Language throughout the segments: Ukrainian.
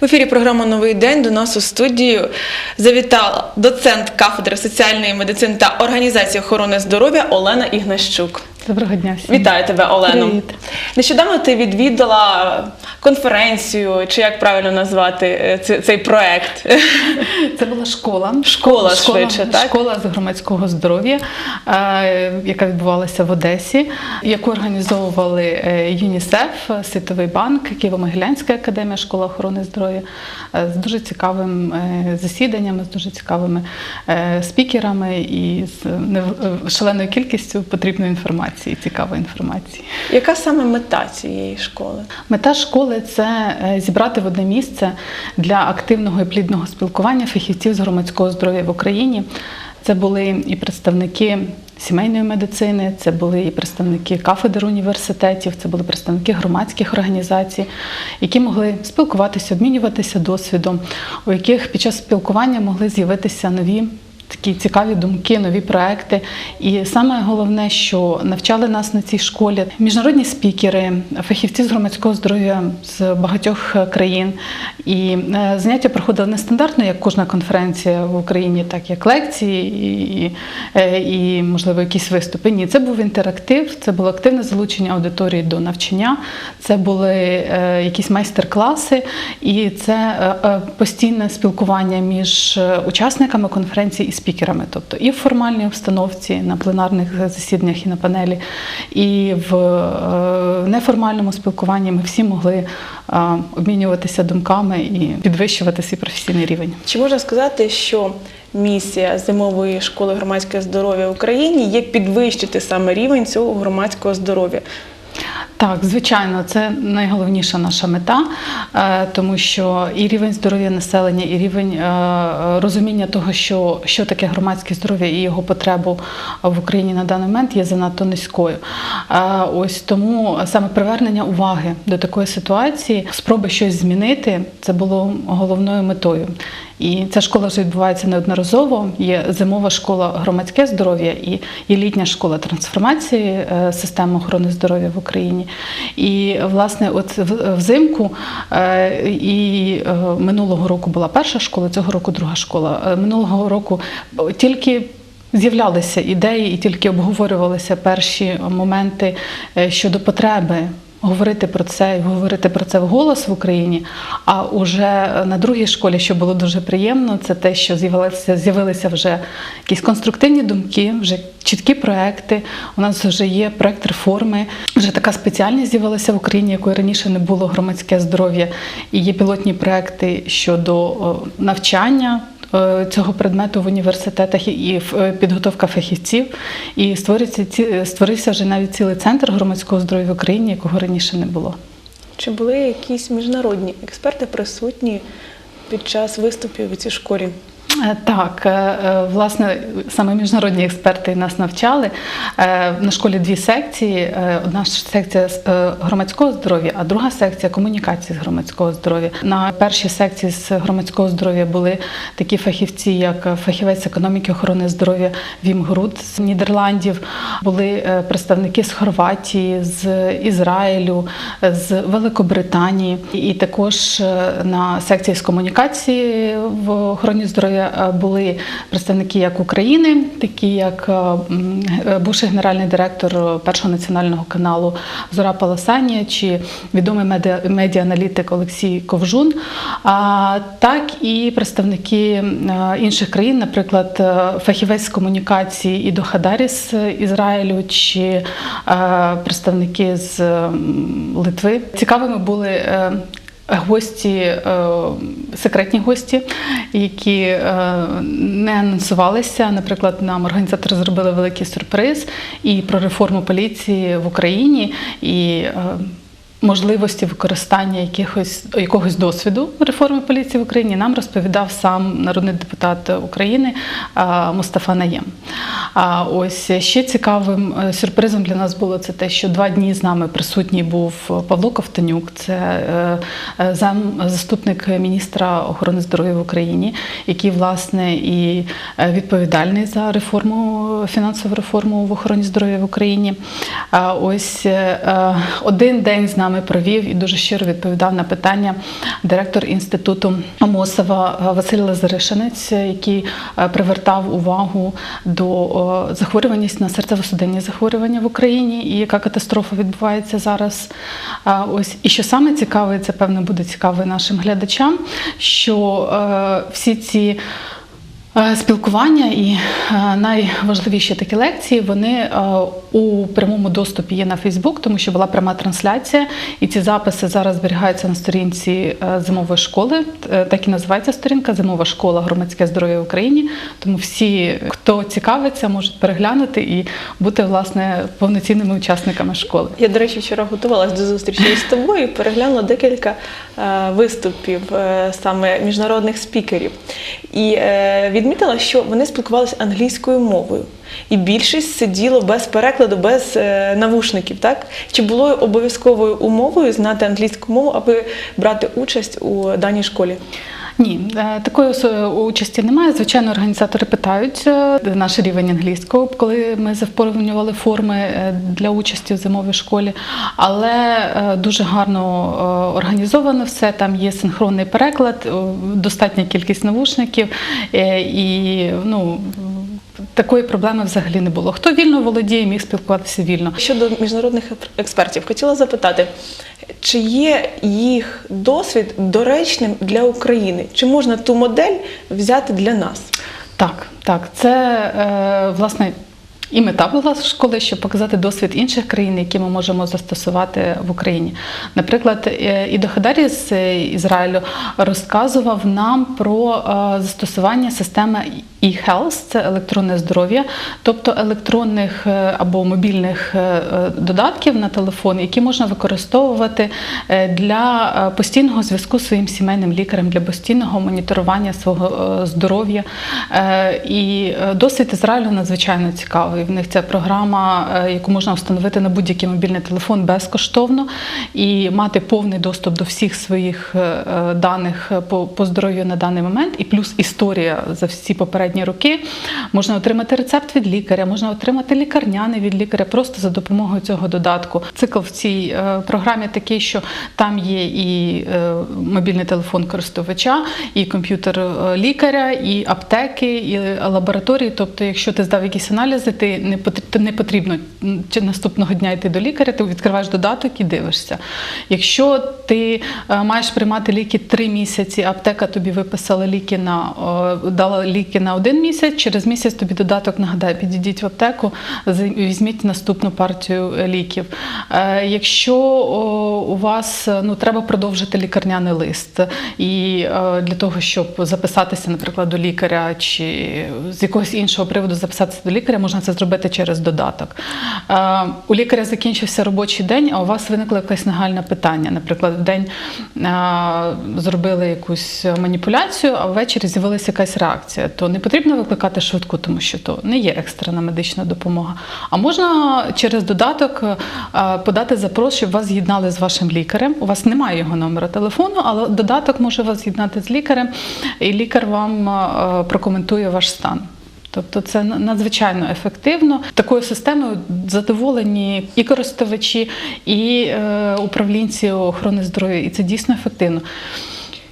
В ефірі програма Новий день до нас у студію завітала доцент кафедри соціальної медицини та організації охорони здоров'я Олена Ігнащук. Доброго дня всім. Вітаю тебе, Олено. Привіт. Нещодавно ти відвідала конференцію, чи як правильно назвати е, цей проект. Це була школа. Школа швидше, так? Школа з громадського здоров'я, е, яка відбувалася в Одесі, яку організовували е, ЮНІСЕФ, Світовий банк, Києво-Могилянська академія школа охорони здоров'я з дуже цікавим засіданнями, з дуже цікавими спікерами і з шаленою кількістю потрібної інформації, цікавої інформації. Яка саме мета цієї школи? Мета школи це е, зібрати в одне місце для активного і плідного спілкування фахівців з громадського здоров'я в Україні. Це були і представники сімейної медицини, це були і представники кафедр університетів, це були представники громадських організацій, які могли спілкуватися, обмінюватися досвідом, у яких під час спілкування могли з'явитися нові такі цікаві думки, нові проекти. І саме головне, що навчали нас на цій школі міжнародні спікери, фахівці з громадського здоров'я з багатьох країн. І е, заняття проходили нестандартно, як кожна конференція в Україні, так як лекції і, е, і можливо, якісь виступи. Ні, це був інтерактив, це було активне залучення аудиторії до навчання, це були е, якісь майстер-класи, і це постійне спілкування між учасниками конференції і спікерами, тобто і в формальній обстановці на пленарних засіданнях і на панелі, і в е, неформальному спілкуванні ми всі могли е, обмінюватися думками і підвищувати свій професійний рівень. Чи можна сказати, що місія зимової школи громадського здоров'я в Україні є підвищити саме рівень цього громадського здоров'я? Так, звичайно, це найголовніша наша мета, е, тому що і рівень здоров'я населення, і рівень е, розуміння того, що, що таке громадське здоров'я і його потребу в Україні на даний момент є занадто низькою. Е, Ось тому саме привернення уваги до такої ситуації, спроби щось змінити, це було головною метою. І ця школа вже відбувається неодноразово. Є зимова школа громадське здоров'я і є літня школа трансформації системи охорони здоров'я в Україні. І власне, от взимку е, і е, минулого року була перша школа, цього року друга школа. Е, Минулого року тільки з'являлися ідеї і тільки обговорювалися перші моменти щодо потреби. Говорити про це і говорити про це вголос в Україні. А уже на другій школі, що було дуже приємно, це те, що з'явилися з'явилися вже якісь конструктивні думки, вже чіткі проекти. У нас вже є проект реформи. Вже така спеціальність з'явилася в Україні, якої раніше не було громадське здоров'я. І є пілотні проекти щодо навчання цього предмету в університетах і- е, підготовка фахівців. І створюється ці- створився вже навіть цілий центр громадського здоров'я в Україні, якого раніше не було. Чи були якісь міжнародні експерти присутні під час виступів у цій школі? Е, Так, е, е, власне, саме міжнародні експерти нас навчали. На школі дві секції. Одна секція з громадського здоров'я, а друга секція комунікації з громадського здоров'я. На першій секції з громадського здоров'я були такі фахівці, як фахівець економіки охорони здоров'я Вім Груд з Нідерландів, були представники з Хорватії, з Ізраїлю, з Великобританії. І також на секції з комунікації в охороні здоров'я е, були представники як України, такі як е, е, бувший генеральний директор першого національного каналу Зора Паласанія чи відомий медіа- медіа-аналітик Олексій Ковжун, а так і представники інших країн, наприклад, фахівець комунікації Ідо Хадарі з Ізраїлю чи представники з Литви. Цікавими були. Гості, е, секретні гості, які е, не анонсувалися. Наприклад, нам організатори зробили великий сюрприз і про реформу поліції в Україні і е, можливості використання якихось якогось досвіду реформи поліції в Україні нам розповідав сам народний депутат України Мустафа Наєм. А ось ще цікавим е, сюрпризом для нас було це те, що два дні з нами присутній був Павло Ковтонюк, це е, е, заступник міністра охорони здоров'я в Україні, який власне і відповідальний за реформу фінансову реформу в охороні здоров'я в Україні. А Ось один день з нами провів і дуже щиро відповідав на питання директор інституту Амосова е, Василь Лазаришинець, який е, привертав увагу до е, захворюваність на серцево-судинні захворювання в Україні і яка катастрофа відбувається зараз. Ось і що саме цікаве, це певно буде цікаво нашим глядачам, що е, всі ці. Е, Спілкування і е, найважливіші такі лекції вони е, у прямому доступі є на Фейсбук, тому що була пряма трансляція, і ці записи зараз зберігаються на сторінці зимової школи. Так і називається сторінка Зимова школа громадське здоров'я в Україні. Тому всі, хто цікавиться, можуть переглянути і бути власне повноцінними учасниками школи. Я, до речі, вчора готувалася до зустрічі з тобою і переглянула декілька виступів саме міжнародних спікерів. І е, відмітила, що вони спілкувалися англійською мовою. І більшість сиділо без перекладу, без е, навушників. Так? Чи було обов'язковою умовою знати англійську мову, аби брати участь у даній школі? Ні, е, такої участі немає. Звичайно, організатори питають е, наш рівень англійського, коли ми заповнювали форми е, для участі в зимовій школі. Але дуже гарно організовано все. Там є синхронний переклад, достатня кількість навушників і ну. Такої проблеми взагалі не було. Хто вільно володіє, міг спілкуватися вільно. Щодо міжнародних експертів, хотіла запитати, чи є їх досвід доречним для України? Чи можна ту модель взяти для нас? Так, так, це е, власне. І мета була школи, щоб показати досвід інших країн, які ми можемо застосувати в Україні. Наприклад, е, Ідо Хадарі з е, Ізраїлю розказував нам про е, застосування системи e-health, це електронне здоров'я, тобто електронних або мобільних додатків на телефон, які можна використовувати для постійного зв'язку з своїм сімейним лікарем, для постійного моніторування свого здоров'я. І досвід Ізраїлю надзвичайно цікавий. В них ця програма, е, яку можна встановити на будь-який мобільний телефон безкоштовно і мати повний доступ до всіх своїх е, е, даних по, по здоров'ю на даний момент, і плюс історія за всі попередні роки. Можна отримати рецепт від лікаря, можна отримати лікарняний від лікаря просто за допомогою цього додатку. Цикл в цій програмі такий, що там є і мобільний телефон користувача, і комп'ютер лікаря, і аптеки, і лабораторії. Тобто, якщо ти здав якісь аналізи, ти не потрібно, не потрібно чи наступного дня йти до лікаря, ти відкриваєш додаток і дивишся. Якщо ти е, маєш приймати ліки три місяці, аптека тобі виписала ліки на дала ліки на один місяць. Через місяць тобі додаток нагадає, підійдіть в аптеку, візьміть наступну партію е, ліків. Е, Якщо у вас ну треба продовжити лікарняний лист, і для того, щоб записатися, наприклад, до лікаря чи з якогось іншого приводу записатися до лікаря, можна це зробити через додаток. Е, У лікаря закінчився робочий день, а у вас виникло якесь нагальне питання. Наприклад, в день е, зробили якусь маніпуляцію, а ввечері з'явилася якась реакція. То не потрібно викликати швидку, тому що то не є екстрена медична допомога. А можна через додаток е, подати запрос, щоб вас з'єднали з вашим лікарем. У вас немає його номера телефону, але додаток може вас з'єднати з лікарем, і лікар вам прокоментує ваш стан. Тобто це надзвичайно ефективно. Такою системою задоволені і користувачі, і е, управлінці охорони здоров'я, і це дійсно ефективно.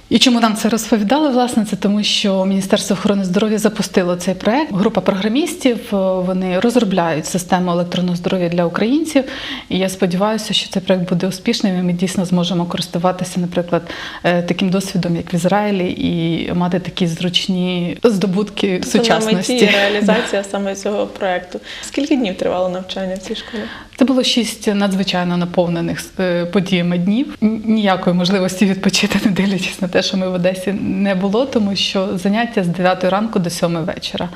І чому нам це розповідали? Власне, це тому, що Міністерство охорони здоров'я запустило цей проект. Група програмістів е, вони розробляють систему електронного здоров'я для українців. І я сподіваюся, що цей проект буде успішним. і Ми дійсно зможемо користуватися, наприклад, е, таким досвідом, як в Ізраїлі, і мати такі зручні здобутки Це на меті реалізація саме цього проекту. Скільки днів тривало навчання в цій школі? Це було шість надзвичайно наповнених е, подіями днів. Ніякої можливості відпочити, не дивлячись на те, що ми в Одесі не було, тому що заняття з 9 ранку до 7 вечора.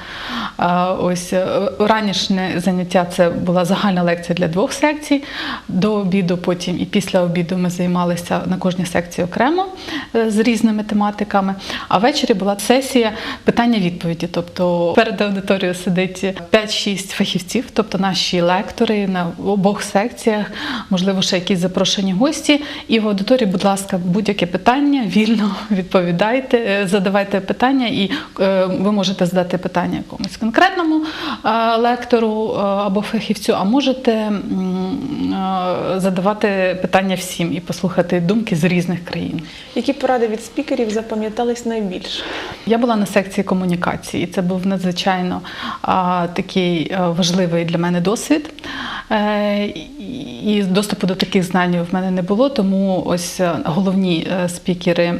Ось е, ранішнє заняття це була загальна лекція для двох секцій. До обіду, потім і після обіду ми займалися на кожній секції окремо е, з різними тематиками. А ввечері була сесія питання-відповіді. Тобто перед аудиторією сидить 5-6 фахівців, тобто наші лектори на обох секціях, можливо, ще якісь запрошені гості. І в аудиторії, будь ласка, будь-яке питання вільно відповідайте, е, задавайте питання, і е, ви можете задати питання якомусь конкретному е, лектору або фахівцю, а можете задавати питання всім і послухати думки з різних країн. Які поради від спікерів запам'ятались найбільше? Я була на секції комунікації, і це був надзвичайно такий важливий для мене досвід. Е, і- доступу до таких знань в мене не було, тому ось е, головні е, спікери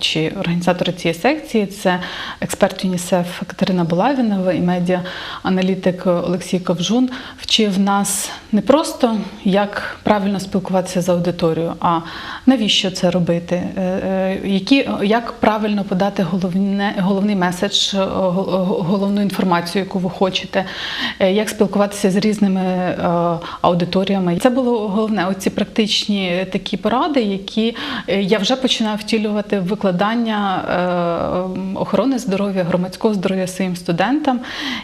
чи організатори цієї секції це експерт ЮНІСЕФ Катерина Булавінова і медіа-аналітик Олексій Ковжун. Вчив нас не просто як правильно спілкуватися з аудиторією, а навіщо це робити, які, як правильно подати головне, головний меседж, головну інформацію, яку ви хочете, як спілкуватися з різними е, аудиторіями. Це було головне. Оці практичні такі поради, які е, я вже починаю втілювати в викладання е, охорони здоров'я, громадського здоров'я своїм студентам.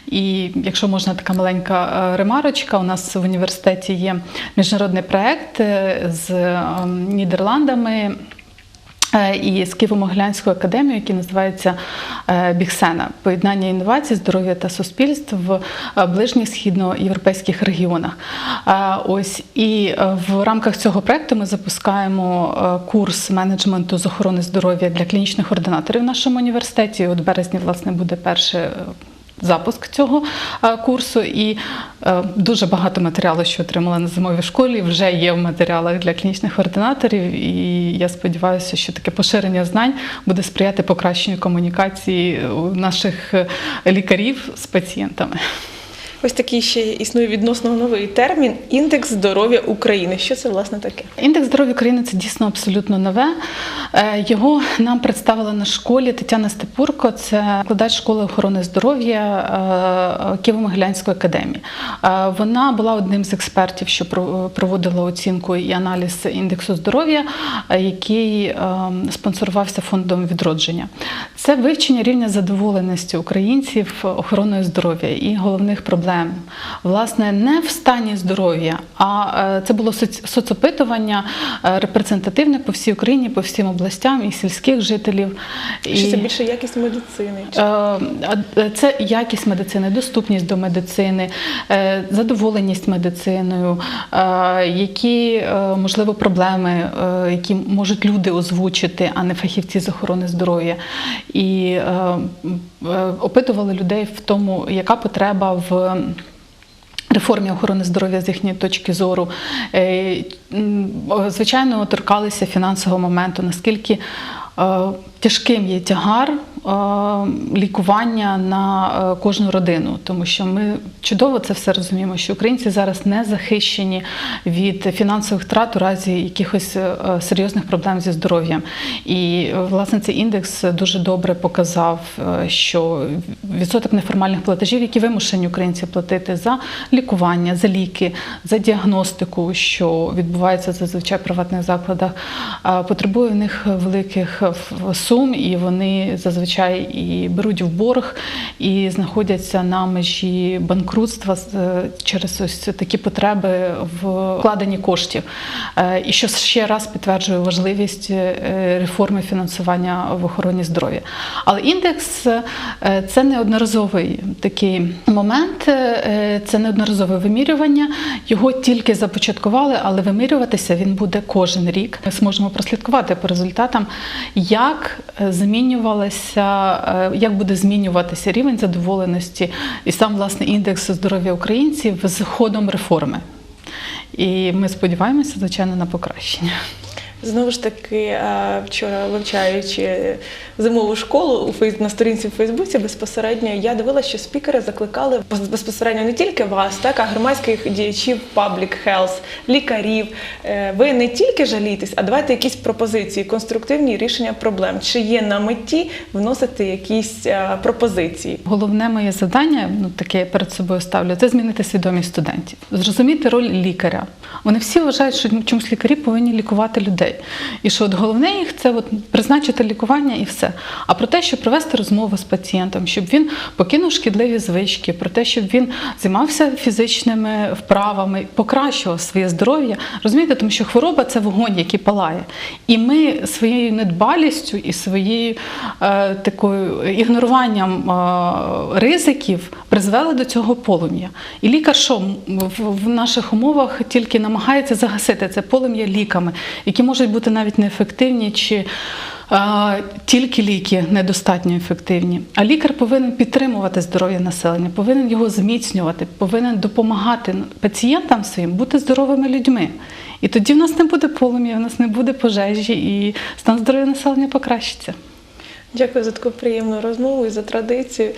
І якщо можна така маленька ремарочка, у нас в університеті є міжнародний проект з Нідерландами. Е, І з Києво-Могилянською академією, який називається е, Біксена поєднання інновацій, здоров'я та суспільств в е, ближніх східноєвропейських регіонах. Ось і в рамках цього проекту ми запускаємо курс менеджменту з охорони здоров'я для клінічних ординаторів в нашому університеті. От березні, власне, буде перше. Запуск цього е, курсу і е, дуже багато матеріалу, що отримала на зимовій школі, вже є в матеріалах для клінічних ординаторів. І я сподіваюся, що таке поширення знань буде сприяти покращенню комунікації наших е, лікарів з пацієнтами. Ось такий ще існує відносно новий термін індекс здоров'я України. Що це власне таке? Індекс здоров'я України це дійсно абсолютно нове. Е, Його нам представила на школі Тетяна Степурко, це викладач школи охорони здоров'я е, Києво-Могилянської академії. Е, Вона була одним з експертів, що про- проводила оцінку і аналіз індексу здоров'я, який е, спонсорувався фондом відродження. Це вивчення рівня задоволеності українців охороною здоров'я і головних проблем. Власне, не в стані здоров'я, а е, це було соц- соцопитування е, репрезентативне по всій Україні, по всім областям і сільських жителів. Що це більше якість медицини? Е, Це якість медицини, доступність до медицини, задоволеність медициною, які можливо проблеми, які можуть люди озвучити, а не фахівці з охорони здоров'я. І опитували людей в тому, яка потреба в. Реформі охорони здоров'я з їхньої точки зору, Е, звичайно, торкалися фінансового моменту, наскільки е, тяжким є тягар е, лікування на е, кожну родину, тому що ми чудово це все розуміємо, що українці зараз не захищені від фінансових втрат у разі якихось е, серйозних проблем зі здоров'ям. І власне цей індекс дуже добре показав, що відсоток неформальних платежів, які вимушені українці платити за лікування, за ліки, за діагностику, що відбувається зазвичай в приватних закладах, потребує в них великих е, сум, і вони зазвичай і беруть в борг, і знаходяться на межі банкрутства через ось такі потреби в вкладенні коштів. Е, І що ще раз підтверджує важливість е, реформи фінансування в охороні здоров'я. Але індекс е, це неодноразовий такий момент, це неодноразове вимірювання. Його тільки започаткували, але вимірюватися він буде кожен рік. Ми зможемо прослідкувати по результатам, як е, змінювалося, е, як буде змінюватися рівень задоволеності і сам власне індекс здоров'я українців з ходом реформи. І ми сподіваємося, звичайно, на покращення. Знову ж таки, е, вчора вивчаючи зимову школу у на сторінці в Фейсбуці, безпосередньо я дивилася, що спікери закликали пос- безпосередньо не тільки вас, так а громадських діячів Public Health, лікарів. Е, Ви не тільки жалійтесь, а давайте якісь пропозиції, конструктивні рішення проблем. Чи є на меті вносити якісь е, пропозиції? Головне моє завдання, ну таке я перед собою ставлю, це змінити свідомість студентів, зрозуміти роль лікаря. Вони всі вважають, що чомусь лікарі повинні лікувати людей. І що от головне їх це от призначити лікування і все. А про те, щоб провести розмову з пацієнтом, щоб він покинув шкідливі звички, про те, щоб він займався фізичними вправами, покращував своє здоров'я. Розумієте, тому що хвороба це вогонь, який палає. І ми своєю недбалістю і своєю е, такою ігноруванням е, ризиків призвели до цього полум'я. І лікар, що в, в наших умовах тільки намагається загасити це полум'я ліками, які можуть бути навіть неефективні чи а, тільки ліки недостатньо ефективні. А лікар повинен підтримувати здоров'я населення, повинен його зміцнювати, повинен допомагати пацієнтам своїм бути здоровими людьми. І тоді в нас не буде полум'я, в нас не буде пожежі, і стан здоров'я населення покращиться. Дякую за таку приємну розмову і за традицію.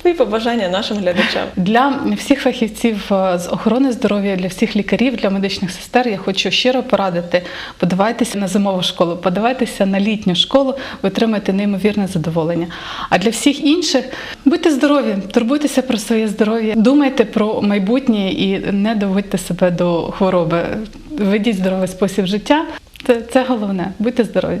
Твої побажання нашим глядачам. Для всіх фахівців е, з охорони здоров'я, для всіх лікарів, для медичних сестер я хочу щиро порадити: подавайтеся на зимову школу, подавайтеся на літню школу, ви отримаєте неймовірне задоволення. А для всіх інших будьте здорові, турбуйтеся про своє здоров'я, думайте про майбутнє і не доводьте себе до хвороби. Ведіть здоровий спосіб життя. Це, це головне. Будьте здорові.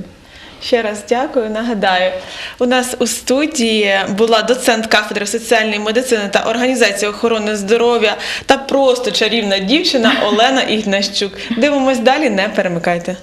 Ще раз дякую. Нагадаю, у нас у студії була доцент кафедри соціальної медицини та організації охорони здоров'я та просто чарівна дівчина Олена Ігнащук. Дивимось далі, не перемикайте.